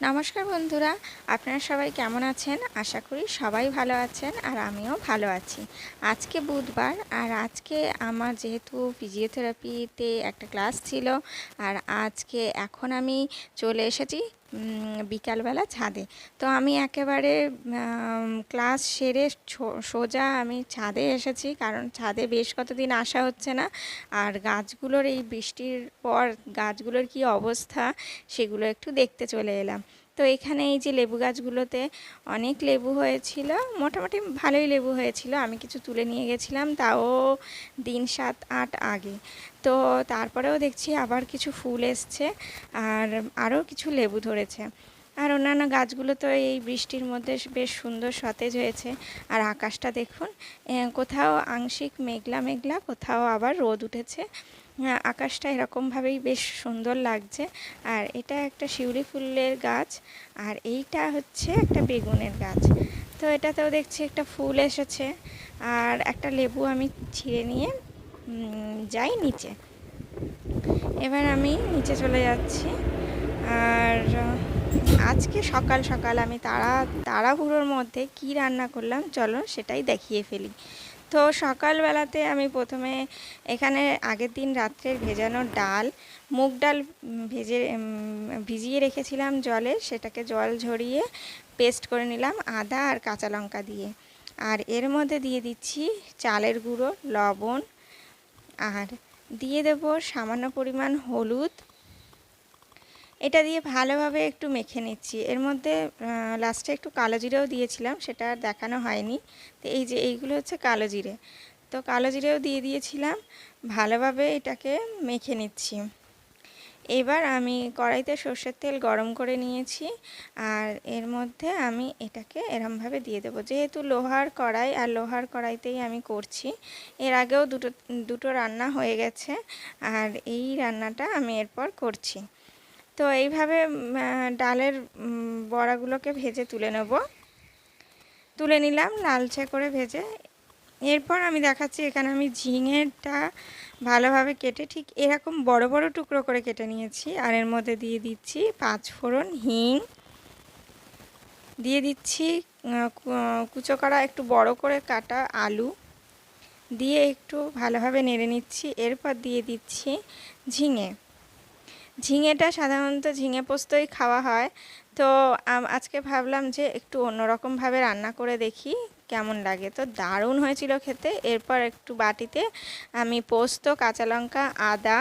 নমস্কার বন্ধুরা, আপনারা সবাই কেমন আছেন? আশা করি সবাই ভালো আছেন আর আমিও ভালো আছি। আজকে বুধবার আর আজকে আমার যেহেতু ফিজিওথেরাপিতে একটা ক্লাস ছিল আর আজকে এখন আমি চলে এসেছি বিকালবেলা ছাদে। তো আমি একেবারে ক্লাস সেরে সোজা আমি ছাদে এসেছি, কারণ ছাদে বেশ কতদিন আসা হচ্ছে না। আর গাছগুলোর এই বৃষ্টির পর গাছগুলোর কি অবস্থা, সেগুলো একটু দেখতে চলে এলাম। তো এখানে এই যে লেবু গাছগুলোতে অনেক লেবু হয়েছিল, মোটামুটি ভালোই লেবু হয়েছিল। আমি কিছু তুলে নিয়ে গেছিলাম, তাও দিন সাত, আট আগে। তো তারপরেও দেখছি আবার কিছু ফুল এসছে, আর আরও কিছু লেবু ধরেছে। আর অন্যান্য গাছগুলো তো এই বৃষ্টির মধ্যে বেশ সুন্দর সতেজ হয়েছে। আর আকাশটা দেখুন কোথাও আংশিক মেঘলা মেঘলা, কোথাও আবার রোদ উঠেছে। আকাশটা এরকমভাবেই বেশ সুন্দর লাগছে। আর এটা একটা শিউলি ফুলের গাছ, আর এইটা হচ্ছে একটা বেগুনের গাছ। তো এটাতেও দেখছি একটা ফুল এসেছে, আর একটা লেবু আমি ছিঁড়ে নিয়ে যাই নিচে। এবার আমি নিচে চলে যাচ্ছি, আর আজকে সকাল সকাল আমি তাড়া তাড়াহুড়োর মধ্যে কি রান্না করলাম চলো সেটাই দেখিয়ে ফেলি। তো সকালবেলাতে আমি প্রথমে এখানে আগের দিন রাত্রের ভেজানো ডাল, মুগ ডাল ভেজে ভিজিয়ে রেখেছিলাম জলে, সেটাকে জল ঝরিয়ে পেস্ট করে নিলাম আদা আর কাঁচা লঙ্কা দিয়ে। আর এর মধ্যে দিয়ে দিচ্ছি চালের গুঁড়ো, লবণ, আর দিয়ে দেব সামান্য পরিমাণ হলুদ এটা দিয়ে ভালোভাবে একটু মেখে নিচ্ছি। এর মধ্যে লাস্টে একটু কালো জিরেও দিয়েছিলাম, সেটা আর দেখানো হয়নি। তো এই যে এইগুলো হচ্ছে কালো জিরে। তো কালো জিরেও দিয়ে দিয়েছিলাম, ভালোভাবে এটাকে মেখে নিচ্ছি। এবার আমি কড়াইতে সর্ষের তেল গরম করে নিয়েছি, আর এর মধ্যে আমি এটাকে এরমভাবে দিয়ে দেবো। যেহেতু লোহার কড়াই, আর লোহার কড়াইতেই আমি করছি, এর আগেও দুটো দুটো রান্না হয়ে গেছে, আর এই রান্নাটা আমি এরপর করছি। তো এইভাবে ডালের বড়াগুলোকে ভেজে তুলে নেব। তুলে নিলাম, লালচে করে ভেজে। এরপর আমি দেখাচ্ছি, এখানে আমি ঝিঙেটা ভালোভাবে কেটে, ঠিক এরকম বড় বড় টুকরো করে কেটে নিয়েছি। আর এর মধ্যে দিয়ে দিচ্ছি পাঁচ ফোড়ন হিং। দিয়ে দিচ্ছি কুচো করা একটু বড় করে কাটা আলু। দিয়ে একটু ভালোভাবে নেড়ে নিচ্ছি। এরপর দিয়ে দিচ্ছি ঝিঙে। ঝিঙেটা সাধারণত ঝিঙে পোস্তই খাওয়া হয়। তো আজকে ভাবলাম যে একটু অন্যরকমভাবে রান্না করে দেখি কেমন লাগে। তো দারুণ হয়েছিল খেতে। এরপর একটু বাটিতে আমি পোস্ত, কাঁচা লঙ্কা, আদা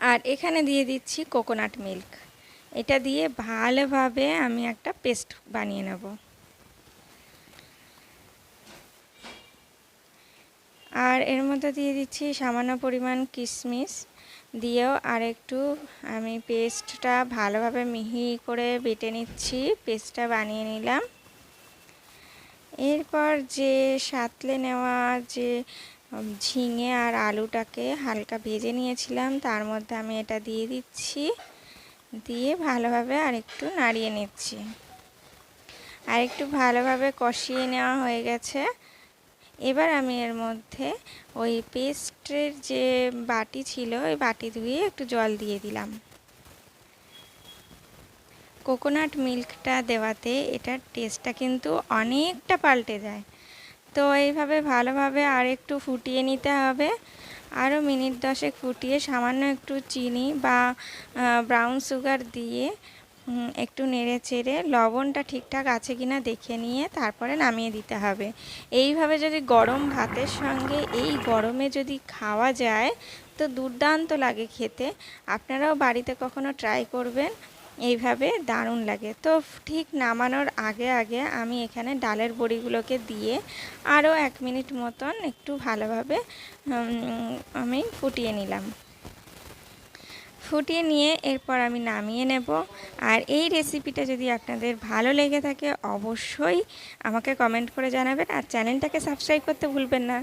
আর এখানে দিয়ে দিচ্ছি কোকোনাট মিল্ক এটা দিয়ে ভালোভাবে আমি একটা পেস্ট বানিয়ে নেব। আর এর মধ্যে দিয়ে দিচ্ছি সামান্য পরিমাণ কিশমিশ। দিয়েও আর একটু আমি পেস্টটা ভালোভাবে মিহি করে বেটে নিচ্ছি, পেস্টটা বানিয়ে নিলাম। এরপর যে সাতলে নেওয়া যে ঝিঙে আর আলুটাকে হালকা ভেজে নিয়েছিলাম, তার মধ্যে আমি এটা দিয়ে দিচ্ছি। দিয়ে ভালোভাবে আর একটু নাড়িয়ে নিচ্ছি। আর একটু ভালোভাবে কষিয়ে নেওয়া হয়ে গেছে। এবার আমি এর মধ্যে ওই পেস্টের যে বাটি ছিল, ওই বাটি ধুয়ে একটু জল দিয়ে দিলাম। কোকোনাট মিল্কটা দেওয়াতে এটার টেস্টটা কিন্তু অনেকটা পাল্টে যায়। তো এইভাবে ভালোভাবে আর একটু ফুটিয়ে নিতে হবে। আরও মিনিট দশেক ফুটিয়ে সামান্য একটু চিনি বা ব্রাউন সুগার দিয়ে একটু নেড়ে চেড়ে লবণটা ঠিকঠাক আছে কিনা দেখে নিয়ে তারপরে নামিয়ে দিতে হবে। এইভাবে যদি গরম ভাতের সঙ্গে এই গরমে যদি খাওয়া যায়, তো দুর্দান্ত লাগে খেতে। আপনারাও বাড়িতে কখনো ট্রাই করবেন? এইভাবে দারুণ লাগে। তো ঠিক নামানোর আগে আগে আমি এখানে ডালের বড়িগুলোকে দিয়ে আরও এক মিনিট মতন একটু ভালোভাবে আমি ফুটিয়ে নিলাম। ফুটিয়ে নিয়ে এরপর আমি নামিয়ে নেব। আর এই রেসিপিটা যদি আপনাদের ভালো লেগে থাকে, অবশ্যই আমাকে কমেন্ট করে জানাবেন। আর চ্যানেলটাকে সাবস্ক্রাইব করতে ভুলবেন না।